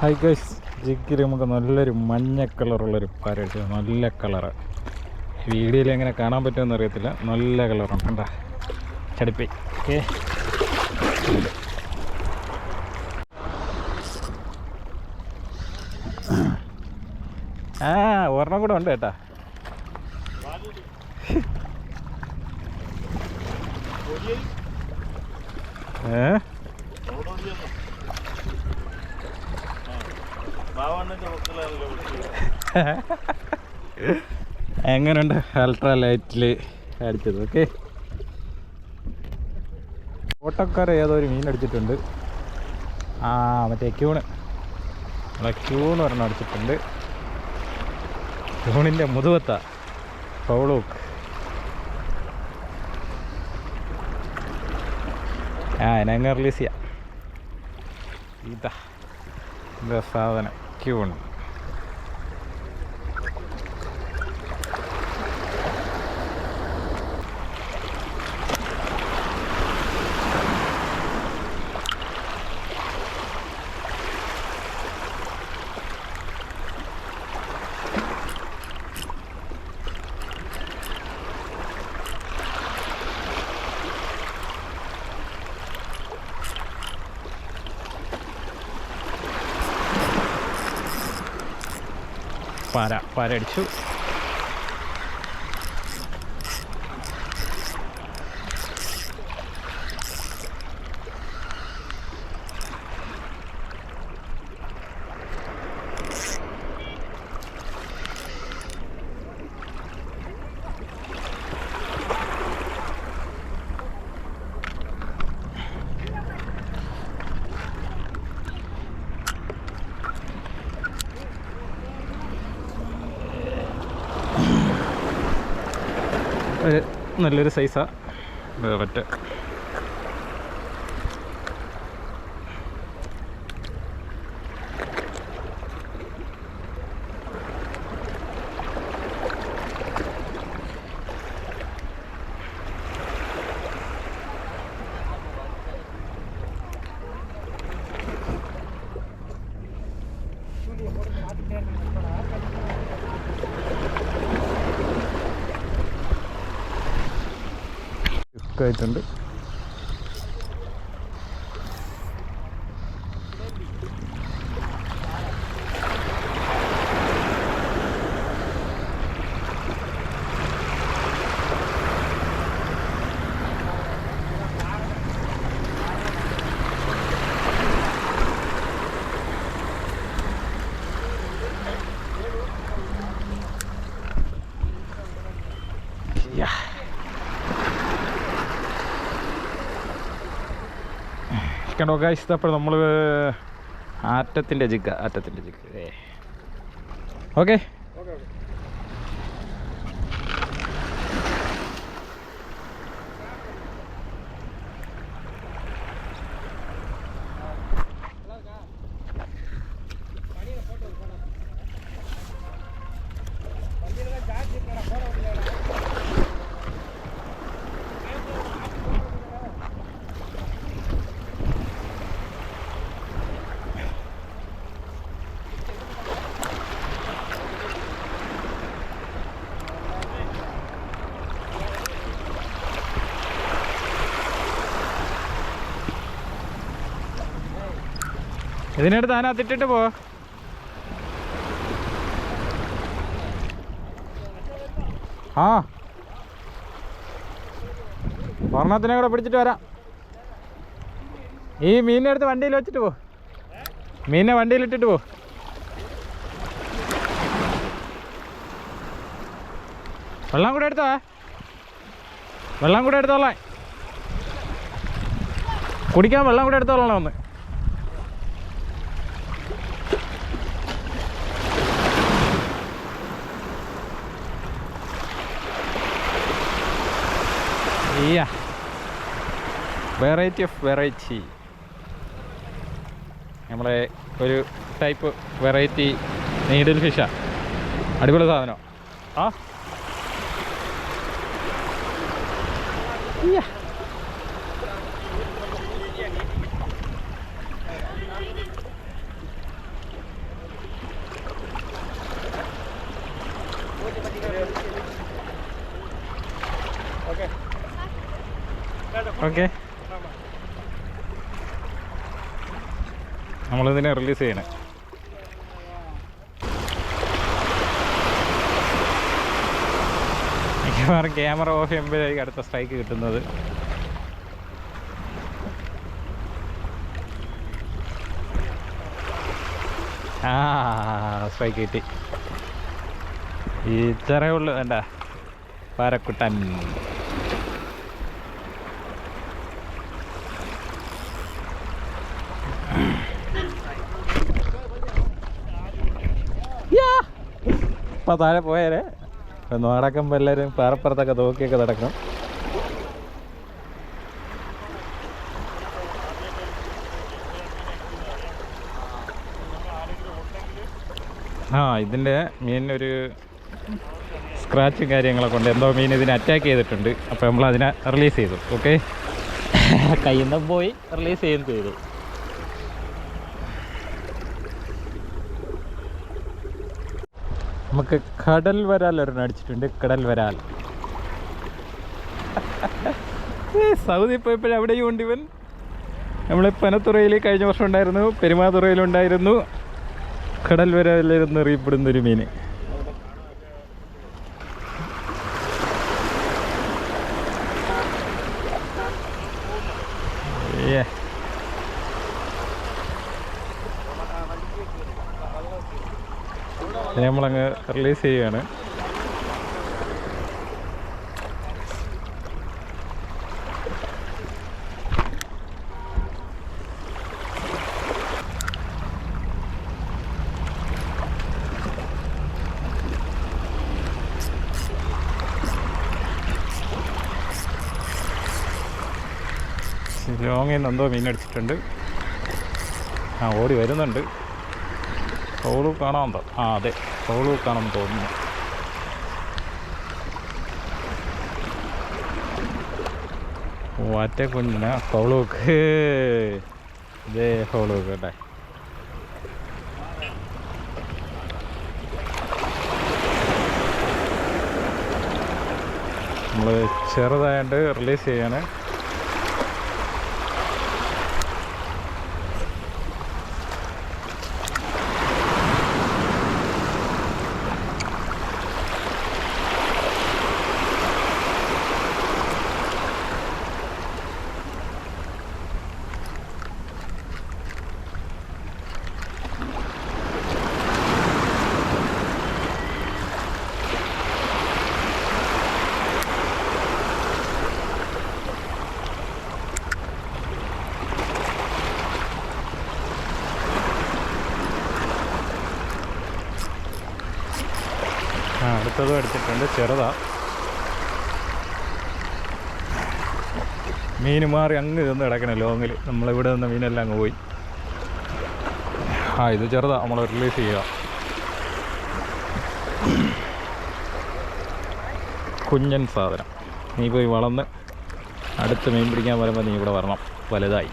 Hi guys ജിഗിൽ നമുക്ക് നല്ലൊരു മഞ്ഞ കളറുള്ളൊരു പരട്ട് നല്ല കളറ് വീഡിയോയിൽ എങ്ങനെ കാണാൻ പറ്റുമെന്ന് അറിയത്തില്ല. നല്ല കളറാണ് കണ്ട? ചടിപ്പി. ഓക്കെ ആ ഒരെണ്ണം കൂടെ ഉണ്ട് കേട്ടാ. ഏ? എങ്ങനെയുണ്ട് അൾട്രാ ലൈറ്റിൽ അടിച്ചത് ഓക്കെ ഓട്ടക്കാരെ ഏതോ ഒരു മീൻ അടിച്ചിട്ടുണ്ട്. ആ മറ്റേ ക്യൂണ്. നമ്മളെ ക്യൂണ് പറഞ്ഞ അടിച്ചിട്ടുണ്ട്. ക്യൂണിന്റെ മുതുവത്ത പൗളൂക്ക് ആ എന്നെ റിലീസ് ചെയ്യാം. ഇതാ ഇതാ സാധനം. G1 പാര പാര അടിച്ചു ഒരു നല്ലൊരു സൈസാണ് പറ്റ ആയിട്ടുണ്ട് Yeah. കണ്ടോ ഗൈസ് അപ്പോൾ നമ്മൾ ആറ്റത്തിന്റെ ജിഗ് ആറ്റത്തിന്റെ ജിഗ് ഓക്കെ ഇതിനടുത്ത് അതിട്ടിട്ട് പോ ആ. ഒരെണ്ണത്തിനെ കൂടെ പിടിച്ചിട്ട് വരാം. ഈ മീനിനെ എടുത്ത് വണ്ടിയിൽ വെച്ചിട്ട് പോ. മീനെ വണ്ടിയിൽ ഇട്ടിട്ട് പോ. വെള്ളം കൂടെ എടുത്തോ. വെള്ളം കൂടെ എടുത്തോളാം. കുടിക്കാൻ വെള്ളം കൂടെ എടുത്തോളാം ഒന്ന്. Iya വെറൈറ്റി ഓഫ് വെറൈറ്റി നമ്മളെ ഒരു ടൈപ്പ് വെറൈറ്റി നീഡിൽ ഫിഷാ അടിപൊളി സാധനം. ആ. ഇയ്യ. ഓക്കെ. നമ്മളിതിനെ റിലീസ് ചെയ്യണേ. മിക്കവാറും ക്യാമറ ഓഫ് ചെയ്യുമ്പോഴായിരിക്കും അടുത്ത സ്ട്രൈക്ക് കിട്ടുന്നത്. ആ സ്ട്രൈക്ക് കിട്ടി. ഇത്രയേ ഉള്ളൂ എന്താ പാരക്കുട്ടൻ. ഇപ്പം താഴെ പോയാലേ നടക്കുമ്പോൾ എല്ലാവരും പാറപ്പുറത്തൊക്കെ നോക്കിയൊക്കെ നടക്കണം. ആ ഇതിന്റെ മീനിനൊരു സ്ക്രാച്ചും കാര്യങ്ങളൊക്കെ ഉണ്ട്. എന്തോ മീൻ ഇതിനെ അറ്റാക്ക് ചെയ്തിട്ടുണ്ട്. അപ്പോൾ നമ്മൾ അതിനെ റിലീസ് ചെയ്തു. ഓക്കെ കയ്യിൽ നിന്ന് പോയി റിലീസ് ചെയ്യുകയും ചെയ്തു. നമുക്ക് കടൽ വരാൽ ഒരെണ്ണം അടിച്ചിട്ടുണ്ട് കടൽ വരാൽ. സൗദി പോയപ്പോഴും അവിടെയും ഉണ്ട് ഇവൻ. നമ്മൾ പനത്തുറയിൽ കഴിഞ്ഞ വർഷം ഉണ്ടായിരുന്നു പെരുമാതുറയിലുണ്ടായിരുന്നു കടൽ വരാലിരുന്ന് അറിയപ്പെടുന്ന ഒരു മീൻ. ഏ. ഇതിനെ നമ്മളങ്ങ് റിലീസ് ചെയ്യുകയാണ് ലോങ്ങിൽ നിന്ന് എന്തോ മീൻ അടിച്ചിട്ടുണ്ട്. ആ ഓടി വരുന്നുണ്ട്. സോളു കാണാൻ ആ അതെ. സോളു കാണാൻ തോന്നുന്നു. വാറ്റ കുഞ്ഞിന് സോളൂക്ക് ഇതേ സോളൂക്ക് കേട്ടെ നമ്മൾ ചെറുതായിട്ട് റിലീസ് ചെയ്യാണ് ആ അടുത്തതും എടുത്തിട്ടുണ്ട് ചെറുതാ. മീൻ മാറി അങ്ങ് ഇതൊന്നും കിടക്കണം ലോങ്ങിൽ നമ്മളിവിടെ നിന്ന് മീനെല്ലാം അങ്ങ് പോയി. ആ ഇത് ചെറുതാ നമ്മൾ റിലീസ് ചെയ്യുക. കുഞ്ഞൻ സാധനം. നീ പോയി വളർന്ന് അടുത്ത് മീൻ പിടിക്കാൻ വരുമ്പോൾ നീ ഇവിടെ വരണം. വലുതായി.